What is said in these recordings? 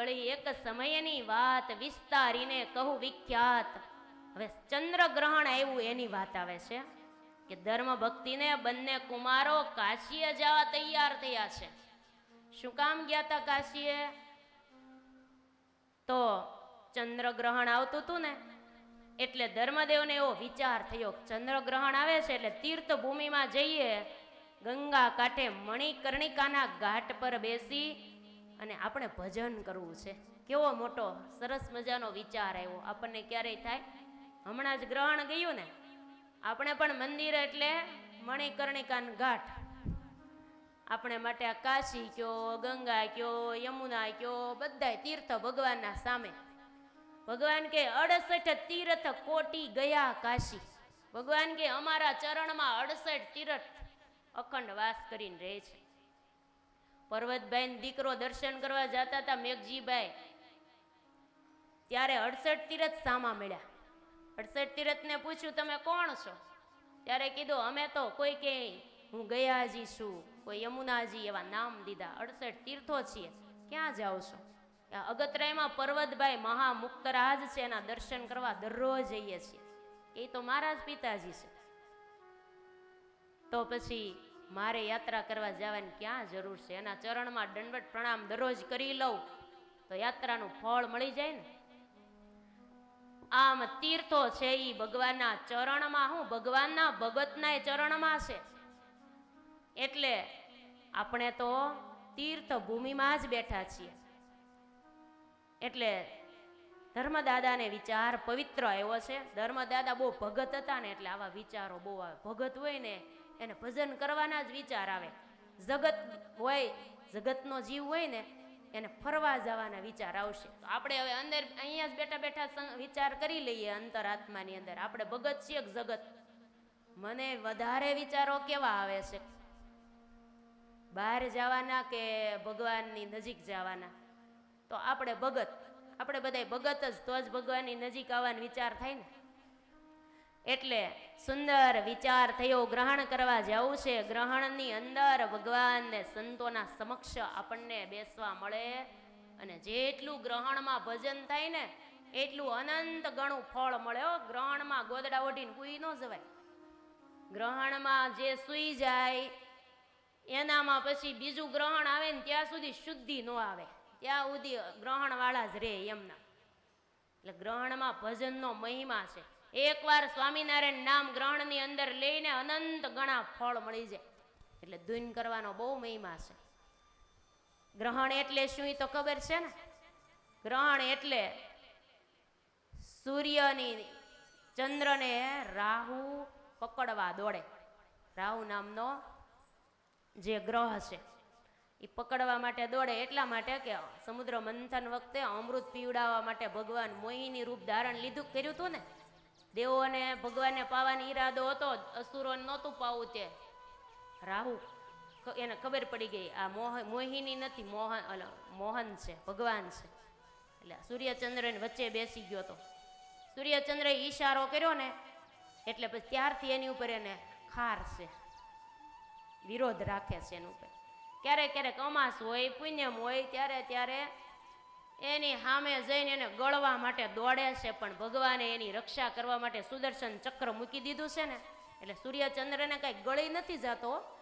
વળી એક સમયની વાત વિસ્તારીને કહું વિખ્યાત. હવે ચંદ્રગ્રહણ આવ્યું એની વાત આવે છે કે ધર્મ ભક્તિને બંને કુમારો કાશીએ જવા તૈયાર થયા છે. શું કામ ગયા તા કાશીએ? તો ચંદ્રગ્રહણ આવતું હતું ને, એટલે ધર્મદેવને એવો વિચાર થયો ચંદ્રગ્રહણ આવે છે એટલે તીર્થ ભૂમિમાં જઈએ, ગંગા કાંઠે મણિકર્ણિકાના ઘાટ પર બેસી અને આપણે ભજન કરવું છે. કેવો મોટો, સરસ મજાનો વિચાર આવ્યો. આપણને ક્યારેય થાય? હમણાં જ ગ્રહણ ગયું ને? આપણે પણ મંદિર એટલે મણિકર્ણિકાન ઘાટ. આપણે માટે આ કાશી કયો, ગંગા કયો, યમુના કયો, બધાય તીર્થ ભગવાનના સામે. ભગવાન કે અડસઠ તીર્થ કોટી ગયા કાશી. ભગવાન કે અમારા ચરણમાં અડસઠ તીર્થ અખંડ વાસ કરીને રહે છે. પર્વતભાઈ દીકરો દર્શન કરવા જતા હતા મેઘજીભાઈ. ત્યારે અડસઠ તીરથ સામા મળ્યા. અડસઠ તીરથને પૂછ્યું, તમે કોણ છો? ત્યારે કીધું, અમે તો કોઈ કે હું ગયાજી છું. કોઈ યમુનાજી એવા નામ દીધા. અડસઠ તીર્થો છીએ. ક્યાં જાઓ છો? અગતરાયમાં પર્વતભાઈ મહામુક્તરાજ છે, એના દર્શન કરવા દરરોજ જઈએ છીએ. એ તો મારા જ પિતાજી છે. તો પછી મારે યાત્રા કરવા જવાની ક્યાં જરૂર છે? એના ચરણમાં દંડવટ પ્રણામ દરરોજ કરી લઉં. તો યાત્રાનું ફળ મળી જાય ને? આમ તીર્થો છે એ ભગવાનના ચરણમાં. હું ભગવાનના ભગતના ચરણમાં છે. એટલે આપણે તો તીર્થ ભૂમિમાં જ બેઠા છીએ. એટલે ધર્મદાદાને વિચાર પવિત્ર આવ્યો છે. ધર્મદાદા બહુ ભગત હતા ને, એટલે આવા વિચારો બહુ આવે. ભગત હોય ને એને ભજન કરવાના જ વિચાર આવે. જગત હોય, જગતનો જીવ હોય ને, એને ફરવા જવાના વિચાર આવશે. તો આપણે હવે અંદર અહીંયા જ બેઠા બેઠા વિચાર કરી લઈએ અંતરાત્માની અંદર. આપણે ભગત છીએ જગત? મને વધારે વિચારો કેવા આવે છે? બહાર જવાના કે ભગવાનની નજીક જવાના? તો આપણે ભગત. આપણે બધાય ભગત જ, તો જ ભગવાનની નજીક આવવાનો વિચાર થાય ને? એટલે સુંદર વિચાર થયો, ગ્રહણ કરવા જવું છે. ગ્રહણની અંદર ભગવાનને સંતોના સમક્ષ આપણને બેસવા મળે અને જેટલું ગ્રહણમાં ભજન થાય ને, એટલું અનંત ગણું ફળ મળે હો. ગ્રહણમાં ગોદડા ઓઢીને કુઈ ન જવાય. ગ્રહણમાં જે સૂઈ જાય, એનામાં પછી બીજું ગ્રહણ આવે ને, ત્યાં સુધી શુદ્ધિ ન આવે. ત્યાં સુધી ગ્રહણવાળા જ રહે એમના. એટલે ગ્રહણમાં ભજનનો મહિમા છે. એકવાર સ્વામિનારાયણ નામ ગ્રહણની અંદર લઈને અનંત ગણા ફળ મળી જાય. એટલે ધૂન કરવાનો બહુ મહિમા છે. ગ્રહણ એટલે શું એ તો ખબર છે ને? ગ્રહણ એટલે સૂર્યની ચંદ્રને રાહુ પકડવા દોડે. રાહુ નામનો જે ગ્રહ છે, એ પકડવા માટે દોડે એટલા માટે કે સમુદ્ર મંથન વખતે અમૃત પીવડાવવા માટે ભગવાન મોહિની રૂપ ધારણ લીધું કર્યું હતું ને? દેવોને, ભગવાનને પાવાનો ઈરાદો હતો અસુરોને નહોતું પાવું તે. રાહુ એને ખબર પડી ગઈ, આ મોહ, મોહિની નથી મોહન મોહન છે, ભગવાન છે. એટલે સૂર્યચંદ્રની વચ્ચે બેસી ગયો તો. સૂર્યચંદ્રએ ઈશારો કર્યો ને, એટલે પછી ત્યારથી એની ઉપર એને ખાર છે. વિરોધ રાખે છે એની ઉપર. ક્યારેક ક્યારેક અમાસ હોય, પુણ્યમ હોય, ત્યારે ત્યારે એની સામે જઈને એને ગળવા માટે દોડે છે, પણ ભગવાને એની રક્ષા કરવા માટે સુદર્શન ચક્ર મૂકી દીધું છે ને? એટલે સૂર્યચંદ્રને કાંઈ ગળી નથી જતો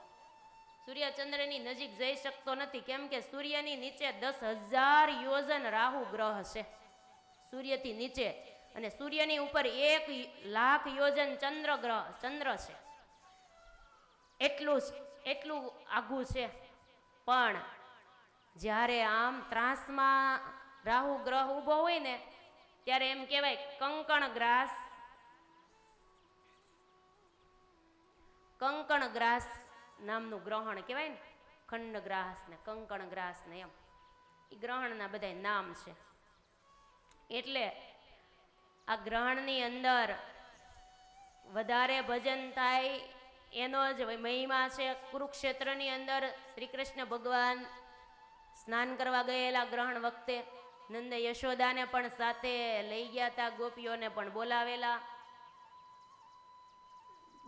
સૂર્યચંદ્રની નજીક જઈ શકતો નથી. કેમ કે સૂર્યની નીચે દસ હજાર યોજન રાહુ ગ્રહ છે. સૂર્યથી નીચે. અને સૂર્યની ઉપર એક લાખ યોજન ચંદ્ર ગ્રહ, ચંદ્ર છે. એટલું એટલું આઘું છે. પણ જ્યારે આમ ત્રાસમાં રાહુ ગ્રહ ઊભો હોય ને, ત્યારે એમ કહેવાય કંકણ ગ્રાસ. કંકણ ગ્રાસ નામનું ગ્રહણ કહેવાય ને, ખંડ ગ્રાસ ને કંકણ ગ્રાસ ને એમ. એ ગ્રહણના બધા નામ છે. એટલે આ ગ્રહણની અંદર વધારે ભજન થાય એનો જ મહિમા છે. કુરુક્ષેત્રની અંદર શ્રી કૃષ્ણ ભગવાન સ્નાન કરવા ગયેલા ગ્રહણ વખતે નંદ યશોદાને પણ સાથે લઈ ગયા હતા ગોપીઓને પણ બોલાવેલા.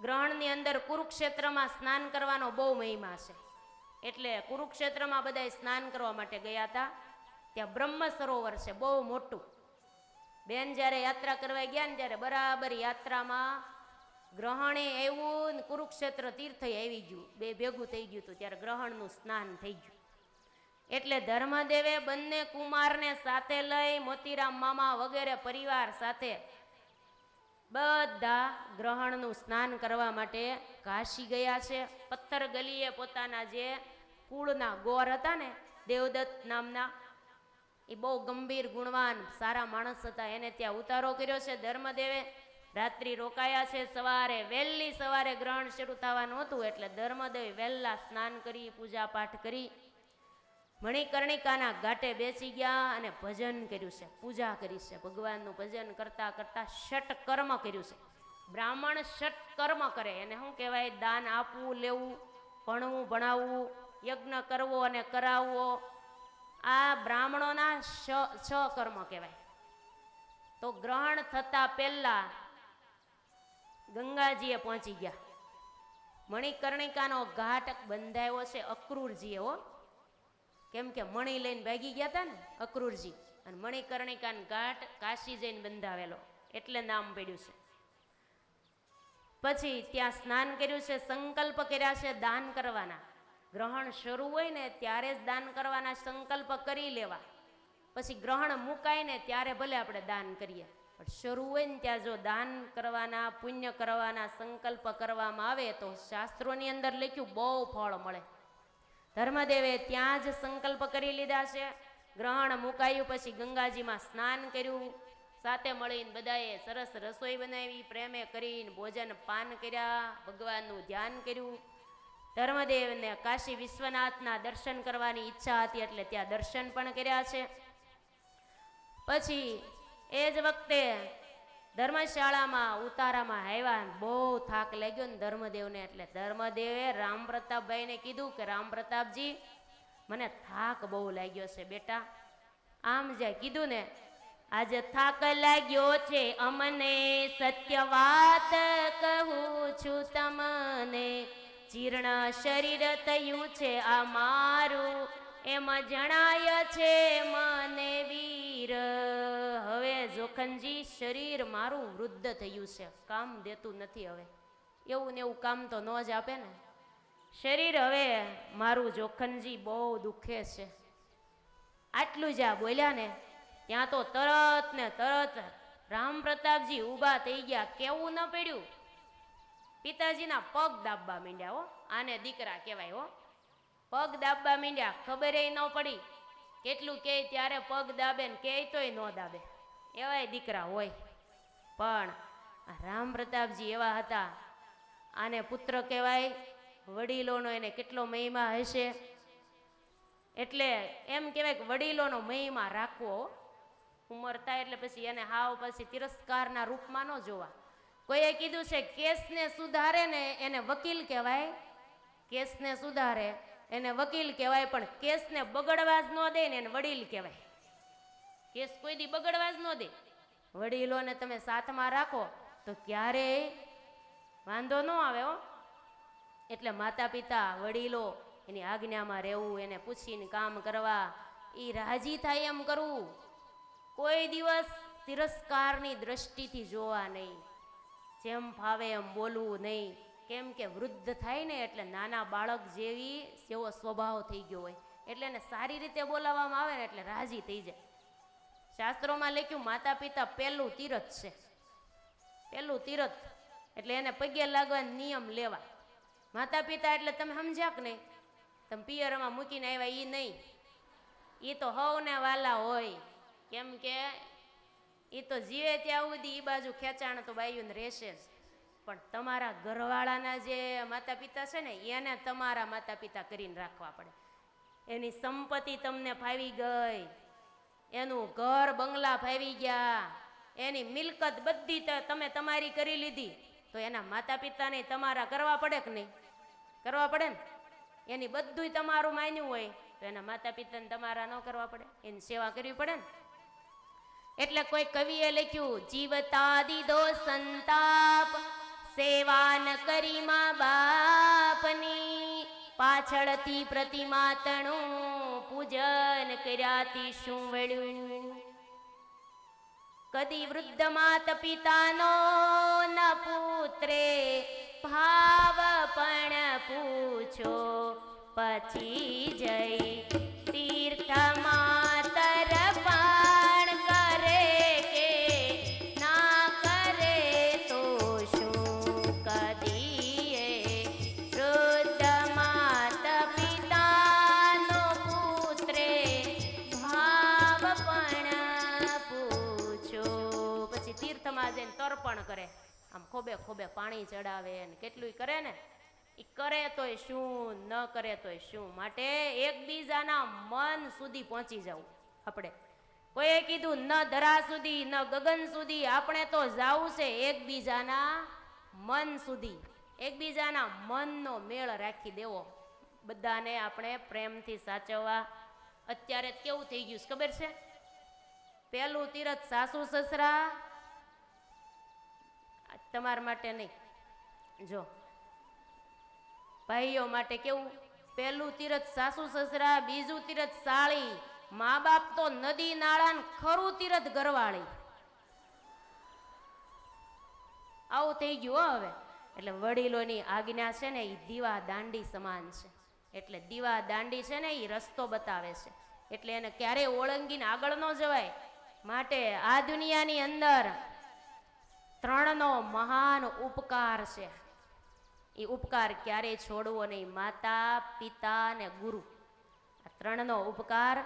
ગ્રહણની અંદર કુરુક્ષેત્રમાં સ્નાન કરવાનો બહુ મહિમા છે. એટલે કુરુક્ષેત્રમાં બધાય સ્નાન કરવા માટે ગયા હતા ત્યાં બ્રહ્મ સરોવર છે, બહુ મોટું. બેન જ્યારે યાત્રા કરવા ગયા ને ત્યારે બરાબર યાત્રામાં ગ્રહણે આવ્યું ને કુરુક્ષેત્ર તીર્થ આવી ગયું. બે ભેગું થઈ ગયું હતું ત્યારે ગ્રહણનું સ્નાન થઈ ગયું. એટલે ધર્મદેવે બંને કુમારને સાથે લઈ મોતીરામ મામા વગેરે પરિવાર સાથે બધા ગ્રહણનું સ્નાન કરવા માટે કાશી ગયા છે. પથ્થર ગલીએ પોતાના જે કુળના ગોર હતા ને, દેવદત્ત નામના, એ બહુ ગંભીર ગુણવાન સારા માણસ હતા. એને ત્યાં ઉતારો કર્યો છે. ધર્મદેવે રાત્રિ રોકાયા છે. સવારે વહેલી સવારે ગ્રહણ શરૂ થવાનું હતું એટલે ધર્મદેવ વહેલા સ્નાન કરી પૂજા પાઠ કરી મણિકર્ણિકાના ઘાટે બેસી ગયા અને ભજન કર્યું છે, પૂજા કરી છે, ભગવાનનું ભજન કરતા કરતા ષટ કર્મ કર્યું છે. બ્રાહ્મણ ષટ કર્મ કરે, એને શું કહેવાય? દાન આપવું, લેવું, ભણવું, ભણાવવું, યજ્ઞ કરવો અને કરાવવો. આ બ્રાહ્મણોના છ કર્મ કહેવાય. તો ગ્રહણ થતા પહેલા ગંગાજીએ પહોંચી ગયા. મણિકર્ણિકાનો ઘાટ બંધાયો છે અક્રૂરજીએ, હો. કેમ કે મણી લઈને ભાગી ગયા હતા ને અક્રૂરજી. અને મણિકર્ણિકાન ઘાટ કાશી જઈને બંધાવેલો. એટલે નામ પડ્યું છે. પછી ત્યાં સ્નાન કર્યું છે, સંકલ્પ કર્યા છે દાન કરવાના. ગ્રહણ શરૂ હોય ને ત્યારે જ દાન કરવાના સંકલ્પ કરી લેવા. પછી ગ્રહણ મુકાય ને ત્યારે ભલે આપણે દાન કરીએ. પણ શરૂ હોય ને ત્યાં જો દાન કરવાના, પુણ્ય કરવાના, સંકલ્પ કરવામાં આવે તો શાસ્ત્રોની અંદર લખ્યું, બહુ ફળ મળે. ધર્મદેવે ત્યાં જ સંકલ્પ કરી લીધા છે. ગ્રહણ મુકાયું, પછી ગંગાજીમાં સ્નાન કર્યું. સાથે મળીને બધાએ સરસ રસોઈ બનાવી, પ્રેમે કરીને ભોજન પાન કર્યા, ભગવાનનું ધ્યાન કર્યું. ધર્મદેવને કાશી વિશ્વનાથના દર્શન કરવાની ઈચ્છા હતી, એટલે ત્યાં દર્શન પણ કર્યા છે. પછી એ જ વખતે ધર્મશાળામાં, ઉતારામાં આવ્યા બહુ થાક લાગ્યો ને ધર્મદેવને. એટલે ધર્મદેવે રામ પ્રતાપભાઈને કીધું કે રામ પ્રતાપજી મને થાક બહુ લાગ્યો છે બેટા. આમ જે કીધું ને, આજે થાક લાગ્યો છે અમને, સત્ય વાત કહું છું તમને. જીર્ણ શરીર થયું છે આ મારું એમ જણાય છે મને વીર. હવે જોખનજી શરીર મારું વૃદ્ધ થયું છે. કામ દેતું નથી હવે. એવું ને એવું કામ તો ન જ આપે ને. શરીર હવે મારું જોખનજી બહુ દુખે છે. આટલું જ આ બોલ્યા ને, ત્યાં તો તરત ને તરત રામ પ્રતાપજી ઊભા થઈ ગયા. કેવું ન પડ્યું? પિતાજીના પગ દાબવા માંડ્યા હો. આને દીકરા કહેવાય હો. પગ દાબવા માંડ્યા. ખબર ન પડી કેટલું કે ત્યારે પગ દાબે ને કે તોય ન દાબે. એવાય દીકરા હોય. પણ રામ પ્રતાપજી એવા હતા. આને પુત્ર કહેવાય. વડીલોનો એને કેટલો મહિમા હશે. એટલે એમ કહેવાય કે વડીલોનો મહિમા રાખવો. ઉંમર થાય એટલે પછી એને હાવ પછી તિરસ્કારના રૂપમાં ન જોવા. કોઈએ કીધું છે, કેસને સુધારે ને એને વકીલ કહેવાય. કેસને સુધારે. એને વકીલ કહેવાય, પણ કેસને બગડવા જ ન દે ને એને વડીલ કહેવાય. કેસ કોઈ દી બગડવા જ ન દે. વડીલોને તમે સાથમાં રાખો, તો ક્યારેય વાંધો ન આવે હો. એટલે માતા પિતા વડીલો એની આજ્ઞામાં રહેવું, એને પૂછીને કામ કરવા એ રાજી થાય એમ કરવું. કોઈ દિવસ તિરસ્કારની દ્રષ્ટિથી જોવા નહીં. જેમ ફાવે એમ બોલવું નહીં. કેમ કે વૃદ્ધ થાય ને એટલે નાના બાળક જેવી જેવો સ્વભાવ થઈ ગયો હોય. એટલે એને સારી રીતે બોલાવવામાં આવે ને એટલે રાજી થઈ જાય. શાસ્ત્રોમાં લખ્યું માતા પિતા પહેલું તીરથ છે. પહેલું તીરથ. એટલે એને પગે લાગવાના નિયમ લેવા. માતા પિતા એટલે તમે સમજ્યા કે નહીં? તમે પિયરમાં મૂકીને આવ્યા એ નહીં. એ તો હવને વાલા હોય. કેમ કે એ તો જીવે ત્યાં સુધી એ બાજુ ખેંચાણ તો બાયુને રહેશે જ. પણ તમારા ઘરવાળાના જે માતા પિતા છે ને, એને તમારા માતા પિતા કરીને રાખવા પડે. એની સંપત્તિ તમને ફાવી ગઈ, એનું ઘર, બંગલા ફાવી ગયા, એની મિલકત બધી તમે તમારી કરી લીધી, તો એના માતા પિતાને તમારા કરવા પડે કે નહીં? કરવા પડે ને? એની બધુંય તમારું માન્યું હોય, તો એના માતા પિતાને તમારા ન કરવા પડે, એની સેવા કરવી પડે ને? એટલે કોઈ કવિએ લખ્યું જીવતા દીધો સંતાપ સેવા ન કરી મા બાપની. પાછળથી પ્રતિમા તણું પૂજન કર્યાથી શું વળ્યું કદી વૃદ્ધ માત પિતાનો ન પુત્રે, ભાવ પણ પૂછો. પછી જઈ તીર્થમાં ખોબે ખોબે પાણી ચડાવે ને કેટલું કરે ને એ કરે તોય શું, ન કરે તોય શું. માટે એકબીજાના મન સુધી પહોંચી જવું આપણે. કોઈએ કીધું, ન ધરા સુધી, ન ગગન સુધી, આપણે તો જાવું છે એકબીજાના મન સુધી. એકબીજાના મનનો મેળ રાખી દેવો. બધાને આપણે પ્રેમથી સાચવવા. અત્યારે કેવું થઈ ગયું છે, ખબર છે? પહેલું તીરથ સાસુ સસરા તમારા માટે નહીં. જો. ભાઈઓ માટે કેવું? પહેલું તીરથ સાસુ સસરા, બીજું તીરથ સાળી મા બાપ તો નદી નાળા ખરું તીરથ ગરવાળી આવું થઈ ગયું હવે. એટલે વડીલોની આજ્ઞા છે ને એ દીવા દાંડી સમાન છે. એટલે દીવા દાંડી છે ને એ રસ્તો બતાવે છે. એટલે એને ક્યારેય ઓળંગીને આગળ ન જવાય. માટે આ દુનિયાની અંદર ત્રણનો મહાન ઉપકાર છે. એ ઉપકાર ક્યારેય છોડવો નહીં? માતા, પિતા ને ગુરુ. આ ત્રણનો ઉપકાર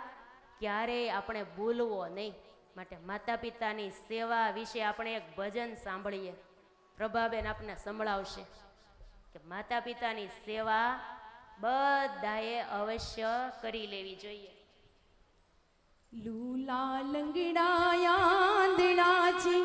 ક્યારેય આપણે ભૂલવો નહીં? માટે માતા પિતાની સેવા વિશે આપણે એક ભજન સાંભળીએ. પ્રભાબેન આપને સંભળાવશે કે માતા પિતાની સેવા બધાએ અવશ્ય કરી લેવી જોઈએ. લૂલા લંગડાયા છે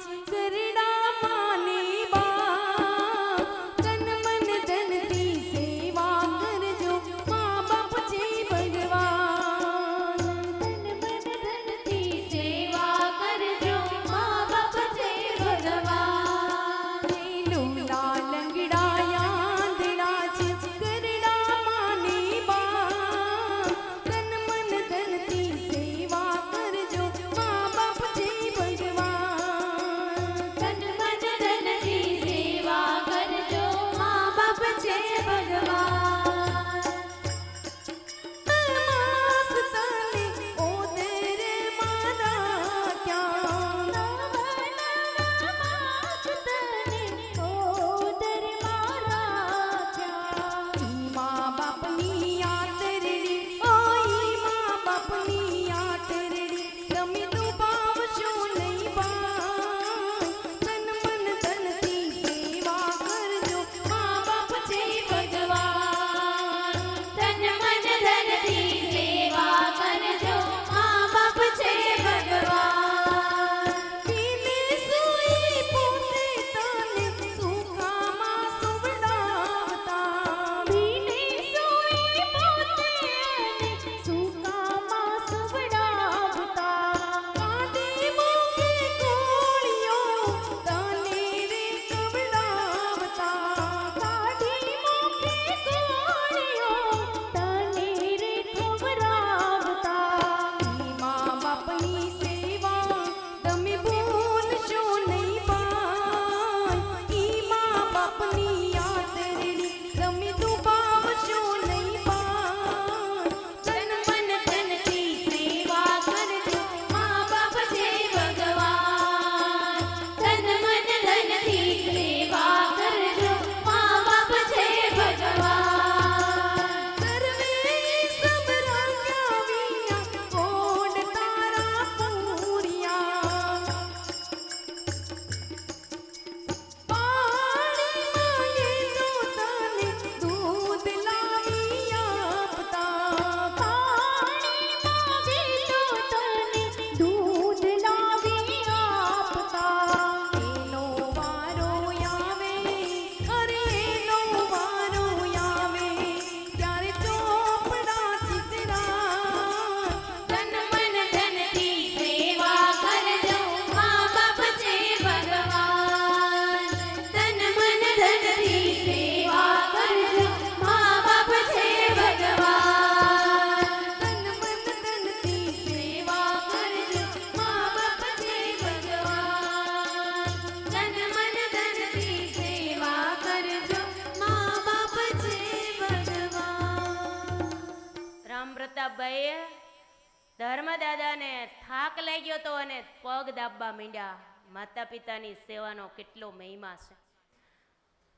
માંડ્યા માતા પિતાની સેવાનો કેટલો મહિમા છે.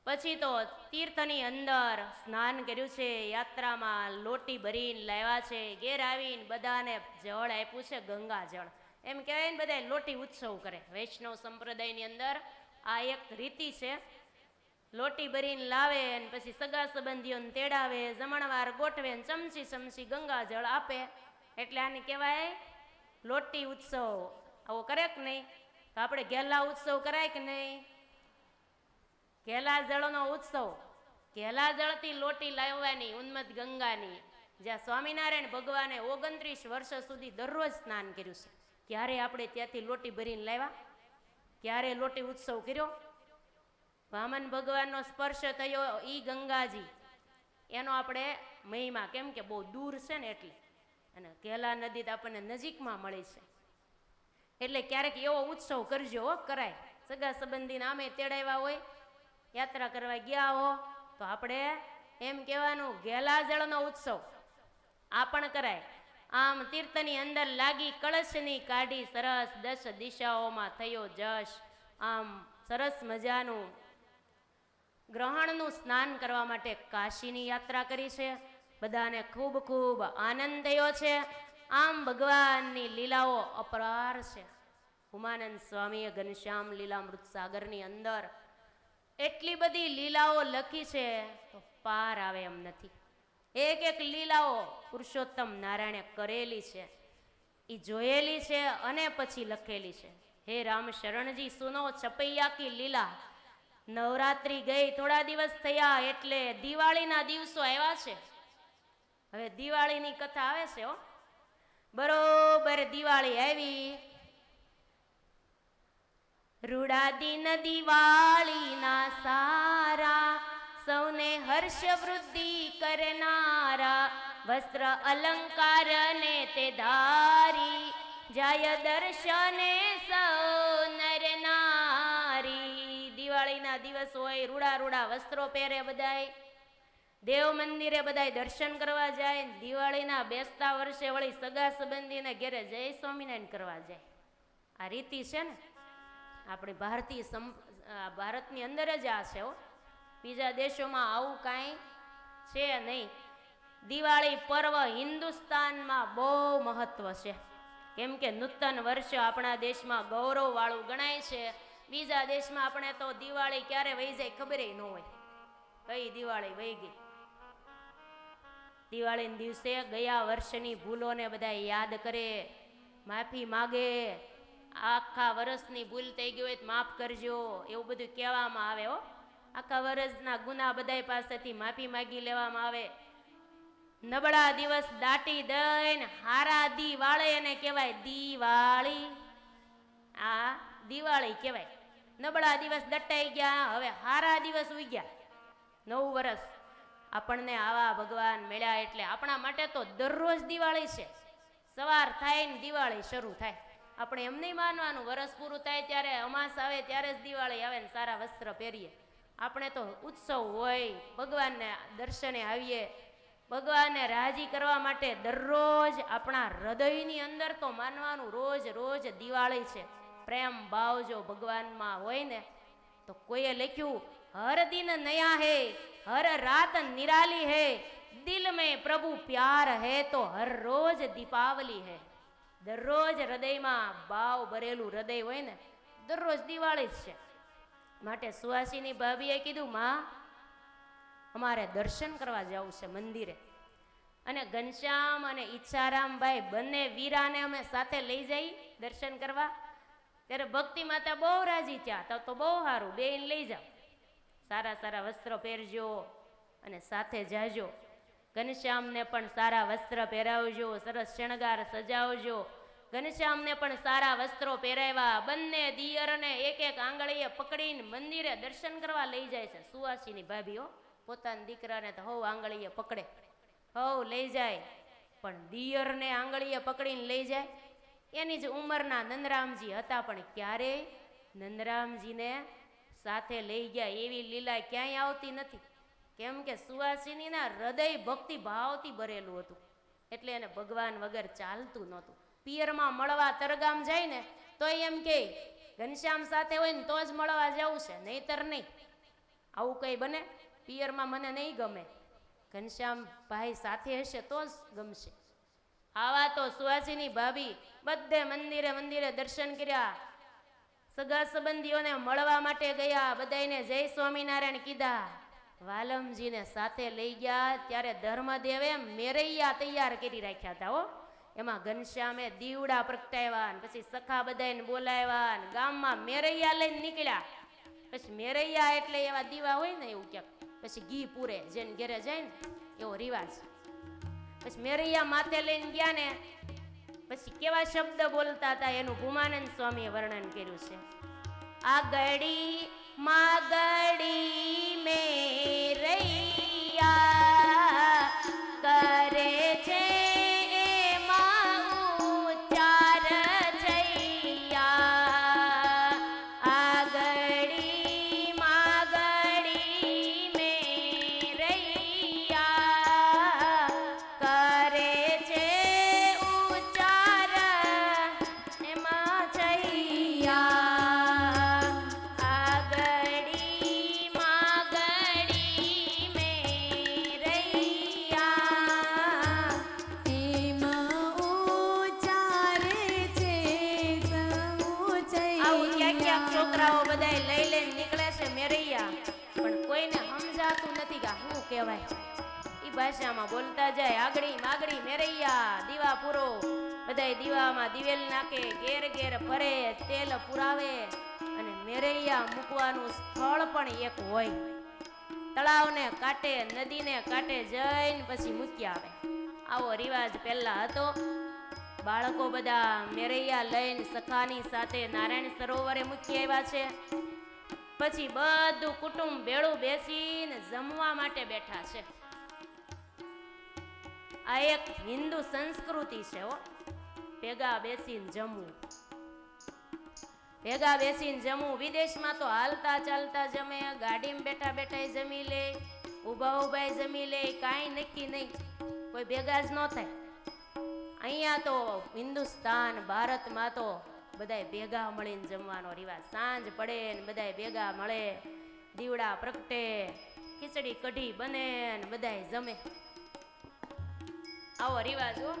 પછી તો તીર્થની અંદર સ્નાન કર્યું છે, યાત્રામાં લોટી ભરીને લાવ્યા છે, ઘેર આવીને બધાને જળ આપ્યું છે, ગંગા જળ. એમ કહેવાય ને બધા લોટી ઉત્સવ કરે. વૈષ્ણવ સંપ્રદાયની અંદર આ એક રીતિ છે. લોટી ભરીને લાવે ને પછી સગા સંબંધીઓને તેડાવે, જમણવાર ગોઠવે ને ચમચી ચમચી ગંગા જળ આપે. એટલે આને કહેવાય લોટી ઉત્સવ. આવો કરે કે નહીં? તો આપણે ગેલા ઉત્સવ કરાય કે નહીં? ઘેલા જળનો ઉત્સવ. ઘેલા જળથી લોટી લાવવાની ઉન્મત ગંગાની. જ્યાં સ્વામિનારાયણ ભગવાને ઓગણત્રીસ વર્ષ સુધી દરરોજ સ્નાન કર્યું છે. ક્યારે આપણે ત્યાંથી લોટી ભરીને લાવ્યા? ક્યારે લોટી ઉત્સવ કર્યો? વામન ભગવાનનો સ્પર્શ થયો ઈ ગંગાજી. એનો આપણે મહિમા કેમ કે બહુ દૂર છે ને એટલે. અને કેલા નદી તો આપણને નજીકમાં મળી છે. એટલે ક્યારેક એવો ઉત્સવ કરજો કરાય. સગા સંબંધીને આમે તેડાવ્યા હોય, યાત્રા કરવા ગયા હો, તો આપણે એમ કહેવાનું ગેલા જળનો ઉત્સવ. આ પણ કરાય. આમ તીર્થની અંદર લાગી કળશની કાઢી સરસ દસ દિશાઓમાં થયો જશ. આમ સરસ મજાનું ગ્રહણનું સ્નાન કરવા માટે કાશીની યાત્રા કરી છે. બધાને ખૂબ ખૂબ આનંદ થયો છે. આમ ભગવાનની લીલાઓ અપરાર છે. ઉમાનંદ સ્વામીએ ઘનશ્યામ લીલામૃત સાગરની અંદર એટલી બધી લીલાઓ લખી છે તો પાર આવે એમ નથી. એક એક લીલાઓ પુરુષોત્તમ નારાયણે કરેલી છે. એ જોયેલી છે અને પછી લખેલી છે. હે રામ શરણજી, સુનો છપૈયા કી લીલા. નવરાત્રી ગઈ, થોડા દિવસ થયા એટલે દિવાળીના દિવસો આવ્યા છે. હવે દિવાળીની કથા આવે છે હો. બરોબર દિવાળી આવી. રૂડાદીન દિવાળીના સારા, સૌને હર્ષ વૃદ્ધિ કરનારા. વસ્ત્ર અલંકાર ને તે ધારી, જાય દર્શને સૌ નર નારી. દિવાળીના દિવસ હોય, રૂડા રૂડા વસ્ત્રો પહેરે બધાય. દેવ મંદિરે બધાય દર્શન કરવા જાય, દિવાળીના બેસતા વર્ષે વળી સગા સંબંધીને ઘેરે જય સ્વામિનારાયણ કરવા જાય. આ રીતિ છે ને? આપણી ભારતીય સમ ભારતની અંદર જ આ છે બીજા દેશોમાં આવું કાંઈ છે નહીં. દિવાળી પર્વ હિન્દુસ્તાનમાં બહુ મહત્વ છે. કેમ કે નૂતન વર્ષ આપણા દેશમાં ગૌરવવાળું ગણાય છે. બીજા દેશમાં આપણે તો દિવાળી ક્યારે વહી જાય ખબર ન હોય. કઈ દિવાળી વહી ગઈ? દિવાળીના દિવસે ગયા વર્ષની ભૂલોને બધા યાદ કરે. માફી માગે. આખા વર્ષની ભૂલ થઈ ગઈ હોય તો માફ કરજો. એવું બધું કહેવામાં આવે હો. આખા વર્ષના ગુના બધાય પાસેથી માફી માગી લેવામાં આવે. નબળા દિવસ દાટી દઈને હારા દિવાળે એને કહેવાય દિવાળી. આ દિવાળી કહેવાય. નબળા દિવસ દટાઈ ગયા, હવે હારા દિવસ ઉગ્યા નવું વર્ષ. આપણને આવા ભગવાન મળ્યા એટલે આપણા માટે તો દરરોજ દિવાળી છે. સવાર થાય ને દિવાળી શરૂ થાય. આપણે એમ નહીં માનવાનું, વરસ પૂરું થાય ત્યારે, અમાસ આવે ત્યારે જ દિવાળી આવે ને સારા વસ્ત્ર પહેરીએ. આપણે તો ઉત્સવ હોય, ભગવાનને દર્શને આવીએ. ભગવાનને રાજી કરવા માટે દરરોજ આપણા હૃદયની અંદર તો માનવાનું રોજ રોજ દિવાળી છે. પ્રેમ ભાવ જો ભગવાનમાં હોય ને, તો કોઈએ લખ્યું, હર દિન નયા હે હર રાત નિરાલી હે દિલ મેં પ્રભુ પ્યાર હે તો હર રોજ દીપાવલી હે દરરોજ હૃદયમાં ભાવ ભરેલું હૃદય હોય ને, દરરોજ દિવાળી જ છે। માટે સુવાસીની ભાભીએ કીધું, માં, અમારે દર્શન કરવા જવું છે મંદિરે. અને ઘનશ્યામ અને ઈચ્છારામભાઈ બંને વીરાને અમે સાથે લઈ જઈ દર્શન કરવા. ત્યારે ભક્તિ માતા બહુ રાજી થયા, તો બહુ સારું બેન લઈ જાઓ. સારા સારા વસ્ત્રો પહેરજો અને સાથે જાજો. ઘનશ્યામને પણ સારા વસ્ત્ર પહેરાવજો, સરસ શણગાર સજાવજો. ઘનશ્યામને પણ સારા વસ્ત્રો પહેરાવ્યા. બંને દિયરને એક એક આંગળીએ પકડીને મંદિરે દર્શન કરવા લઈ જાય છે. સુવાસીની ભાભીઓ પોતાના દીકરાને તો હવ આંગળીએ પકડે. હવ લઈ જાય, પણ દિયરને આંગળીએ પકડીને લઈ જાય. એની જ ઉંમરના નંદરામજી હતા, પણ ક્યારેય નંદરામજીને સાથે લઈ ગયા એવી લીલા ક્યાંય આવતી નથી. કેમ કે સુવાસિનીના હૃદય ભક્તિ ભાવથી ભરેલું હતું. એટલે એને ભગવાન વગર ચાલતું નહોતું. પિયરમાં મળવા તરગામ જાય ને, તો એમ કે, ઘનશ્યામ સાથે હોય ને તો જ મળવા જવું છે, નહીતર નહીં. આવું કંઈ બને? પિયરમાં મને નહીં ગમે. ઘનશ્યામ ભાઈ સાથે હશે તો જ ગમશે. આવા તો સુવાસિની ભાભી બધે મંદિરે મંદિરે દર્શન કર્યા. સગા સંબંધીઓને મળવા માટે ગયા બધાને જય સ્વામિનારાયણ કીધા. વાલમજીને સાથે લઈ ગયા, ત્યારે ધર્મદેવે મેરૈયા તૈયાર કરી રાખ્યા હતા હો. એમાં ઘનશ્યામે દીવડા પ્રગટાવ્યા પછી સખા બધાને બોલાવ્યા ગામમાં મેરૈયા લઈને નીકળ્યા. પછી મેરૈયા એટલે એવા દીવા હોય ને એવું ક્યાંક, પછી ઘી પૂરે, જેને ઘેરે જાય ને એવો રિવાજ. પછી મેરૈયા માથે લઈને ગયા ને પછી કેવા શબ્દ બોલતા હતા એનું ભૂમાનંદ સ્વામીએ વર્ણન કર્યું છે? આગળી માગડી મેરૈયા ઈ ભાષામાં બોલતા જાય. આગળી માગડી મેરૈયા, દીવા પૂરો. બધાય દીવામાં દિવેલ નાખે, ઘેર ઘેર ફરે, તેલ પુરાવે. અને મેરૈયા મૂકવાનું સ્થળ પણ એક હોય. તળાવને કાંઠે નદીને કાંઠે જઈને પછી મૂકી આવે. આવો રિવાજ પહેલા હતો. બાળકો બધા મેરૈયા લઈને સખાની સાથે નારાયણ સરોવરે મૂકી આવ્યા છે. પછી બધું કુટુંબ ભેળું બેસીને જમવા માટે બેઠા છે. આ એક હિન્દુ સંસ્કૃતિ છે હો. ભેગા બેસીને જમવું. ભેગા બેસીને જમવું. વિદેશમાં તો હાલતા ચાલતા જમે, ગાડીમાં બેઠા બેઠા જમી લે, ઊભા ઊભા જમી લે, કાંઈ નક્કી નહીં. કોઈ ભેગા જ ન થાય. અહીંયા તો હિન્દુસ્તાન, ભારતમાં તો બધાય ભેગા મળીને જમવાનો રિવાજ. સાંજ પડે ને બધાય ભેગા મળે, દીવડા પ્રગટે, ખીચડી કઢી બને ને બધાય જમે. આવો રિવાજ હો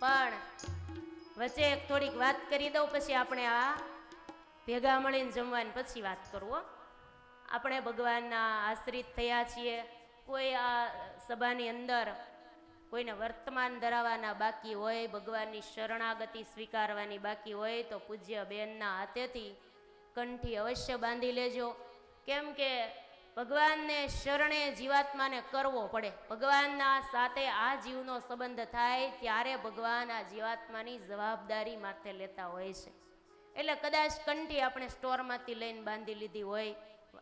પણ વચ્ચે થોડીક વાત કરી દઉં, પછી આપણે આ ભેગા મળીને જમવાની પછી વાત કરવો આપણે ભગવાનના આશ્રિત થયા છીએ. કોઈ આ સભાની અંદર કોઈને વર્તમાન ધરાવવાના બાકી હોય, ભગવાનની શરણાગતિ સ્વીકારવાની બાકી હોય, તો પૂજ્ય બેનના હાથેથી કંઠી અવશ્ય બાંધી લેજો. કેમ કે ભગવાનને શરણે જીવાત્માને કરવો પડે. ભગવાનના સાથે આ જીવનો સંબંધ થાય ત્યારે ભગવાન આ જીવાત્માની જવાબદારી માથે લેતા હોય છે. એટલે કદાચ કંઠી આપણે સ્ટોરમાંથી લઈને બાંધી લીધી હોય,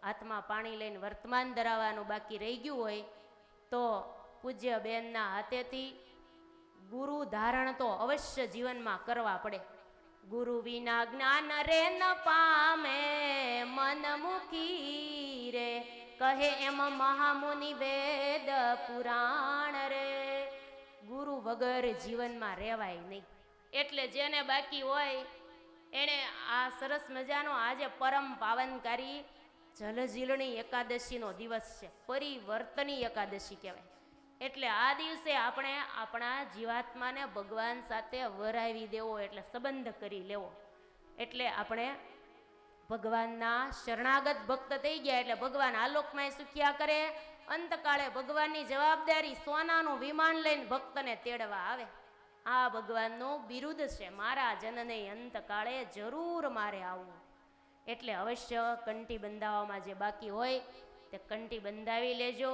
હાથમાં પાણી લઈને વર્તમાન ધરાવવાનું બાકી રહી ગયું હોય, તો પૂજ્ય બેનના હાથેથી ગુરુ ધારણ તો અવશ્ય જીવનમાં કરવા પડે. ગુરુ વિના જ્ઞાન રે ન પામે, મન મુખી રે. કહે એમ મહામુનિ વેદ પુરાણ રે. ગુરુ વગર જીવનમાં રહેવાય નહીં. એટલે જેને બાકી હોય, એણે આ સરસ મજાનો આજે પરમ પાવનકારી જલઝીલણી એકાદશીનો દિવસ છે. પરિવર્તની એકાદશી કહેવાય. એટલે આ દિવસે આપણે આપણા જીવાત્માને ભગવાન સાથે વરાવી દેવો એટલે સંબંધ કરી લેવો. એટલે આપણે ભગવાનના શરણાગત ભક્ત થઈ ગયા એટલે ભગવાન આલોકમાં સુખ્યા કરે. અંતકાળે ભગવાનની જવાબદારી સોનાનું વિમાન લઈને ભક્તને તેડવા આવે. આ ભગવાનનું બિરુદ છે. મારા જનને અંતકાળે જરૂર મારે આવવું. એટલે અવશ્ય કંઠી બંધાવવામાં જે બાકી હોય તે કંઠી બંધાવી લેજો.